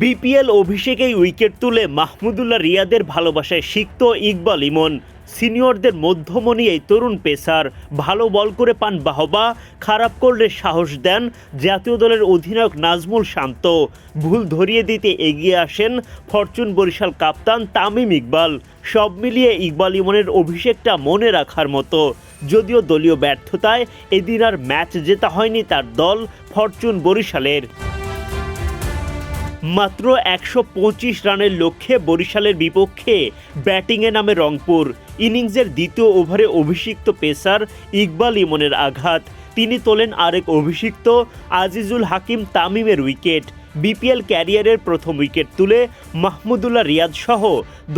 BPL অভিষেকেই wicket তুলে মাহমুদুল্লাহ রিয়াদের ভালোবাসায় সিক্ত ইকবাল ইমন। সিনিয়রদের মধ্যমণি এই তরুণ পেসার। ভালো বল করে পান বাহবা, খারাপ করলে সাহস দেন জাতীয় দলের অধিনায়ক নাজমুল শান্ত। ভুল ধরিয়ে দিতে এগিয়ে আসেন ফরচুন বরিশাল কাপ্তান তামিম ইকবাল। সব মিলিয়ে ইকবাল ইমনের অভিষেকটা মনে রাখার মতো। যদিও দলীয় ব্যর্থতায় এদিন আর ম্যাচ জেতা হয়নি তার দল ফরচুন বরিশালের। মাত্র একশো পঁচিশ রানের লক্ষ্যে বরিশালের বিপক্ষে ব্যাটিংয়ে নামে রংপুর। ইনিংসের দ্বিতীয় ওভারে অভিষিক্ত পেসার ইকবাল ইমনের আঘাত। তিনি তোলেন আরেক অভিষিক্ত, আজিজুল হাকিম তামিমের উইকেট। বিপিএল ক্যারিয়ারের প্রথম উইকেট তুলে মাহমুদুল্লাহ রিয়াদ সহ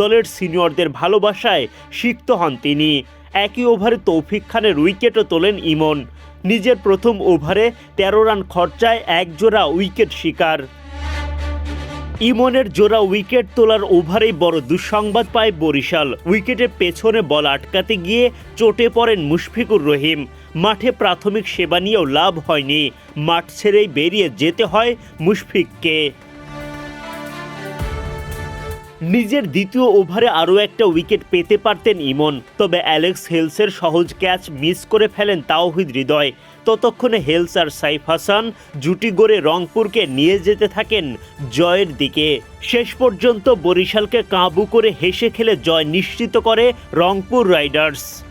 দলের সিনিয়রদের ভালোবাসায় সিক্ত হন তিনি। একই ওভারে তৌফিক খানের উইকেটও তোলেন ইমন। নিজের প্রথম ওভারে তেরো রান খরচায় একজোড়া উইকেট শিকার। ইমনের জোড়া উইকেট তোলার ওভারেই বড় দুঃসংবাদ পায় বরিশাল। উইকেটের পেছনে বল আটকাতে গিয়ে চোটে পড়েন মুশফিকুর রহিম। মাঠে প্রাথমিক সেবা নিয়েও লাভ হয়নি। মাঠ ছেড়েই বেরিয়ে যেতে হয় মুশফিককে। নিজের দ্বিতীয় ওভারে আরও একটা উইকেট পেতে পারতেন ইমন। তবে অ্যালেক্স হেলসের সহজ ক্যাচ মিস করে ফেলেন তাওহিদ হৃদয়। ততক্ষণে হেলস আর সাইফ হাসান জুটি গড়ে রংপুরকে নিয়ে যেতে থাকেন জয়ের দিকে। শেষ পর্যন্ত বরিশালকে কাবু করে হেসে খেলে জয় নিশ্চিত করে রংপুর রাইডার্স।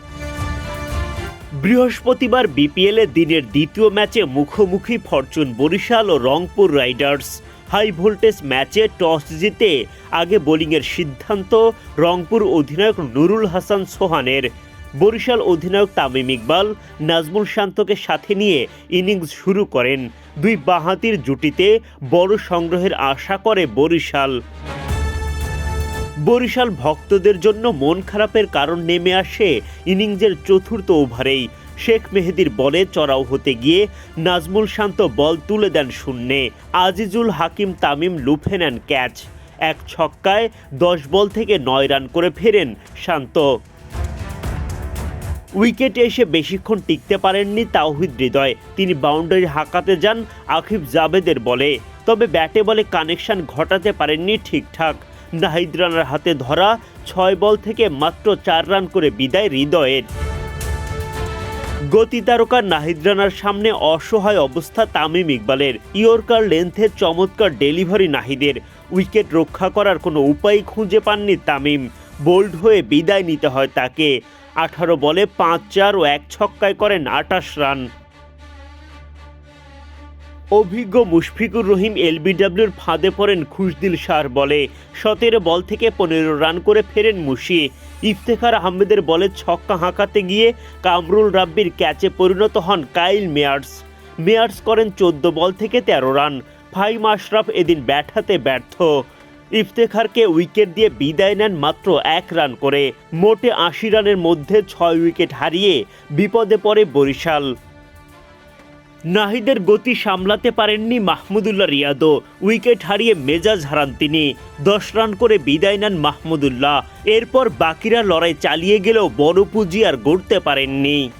বৃহস্পতিবার বিপিএলে দিনের দ্বিতীয় ম্যাচে মুখোমুখি ফরচুন বরিশাল ও রংপুর রাইডার্স। হাই ভোল্টেজ ম্যাচে টস জিতে আগে বোলিংয়ের সিদ্ধান্ত রংপুর অধিনায়ক নুরুল হাসান সোহানের। বরিশাল অধিনায়ক তামিম ইকবাল নাজমুল শান্তকে সাথে নিয়ে ইনিংস শুরু করেন। দুই বাঁহাতির জুটিতে বড় সংগ্রহের আশা করে বরিশাল। বরিশাল ভক্তদের জন্য মন খারাপের কারণ নেমে আসে ইনিংসের চতুর্থ ওভারেই। শেখ মেহেদির বলে চড়াও হতে গিয়ে নাজমুল শান্ত বল তুলে দেন শূন্যে। আজিজুল হাকিম তামিম লুফে নেন ক্যাচ। এক ছক্কায় দশ বল থেকে নয় রান করে ফেরেন শান্ত। উইকেটে এসে বেশিক্ষণ টিকতে পারেননি তাওহিদ হৃদয়। তিনি বাউন্ডারি হাঁকাতে যান আকিব জাবেদের বলে। তবে ব্যাটে বলে কানেকশন ঘটাতে পারেননি ঠিকঠাক। নাহিদ রানার হাতে ধরা ছয় বল থেকে মাত্র চার রান করে বিদায় হৃদয়ের। গতি তারকা নাহিদ রানার সামনে অসহায় অবস্থা তামিম ইকবালের। ইয়র্কার লেন্থের চমৎকার ডেলিভারি নাহিদের। উইকেট রক্ষা করার কোনো উপায় খুঁজে পাননি তামিম। বোল্ড হয়ে বিদায় নিতে হয় তাকে। আঠারো বলে পাঁচ চার ও এক ছক্কায় করেন আটাশ রান। অভিজ্ঞ মুশফিকুর রহিম এলবিডব্লিউর ফাঁদে পড়েন খুশদিল শাহর বলে। সতেরো বল থেকে পনেরো রান করে ফেরেন মুশি। ইফতেখার আহমেদের বলে ছক্কা হাঁকাতে গিয়ে কামরুল রাব্বির ক্যাচে পরিণত হন কাইল মেয়ার্স। মেয়ার্স করেন চোদ্দ বল থেকে তেরো রান। ফাইম আশরাফ এদিন ব্যাট হাতে ব্যর্থ। ইফতেখারকে উইকেট দিয়ে বিদায় নেন মাত্র এক রান করে। মোটে আশি রানের মধ্যে ছয় উইকেট হারিয়ে বিপদে পড়ে বরিশাল। নাহিদের গতি সামলাতে পারেননি মাহমুদুল্লাহ রিয়াদও। উইকেট হারিয়ে মেজাজ হারান তিনি। দশ রান করে বিদায় নেন মাহমুদুল্লাহ। এরপর বাকিরা লড়াই চালিয়ে গেলেও বড় পুঁজি আর গড়তে পারেননি।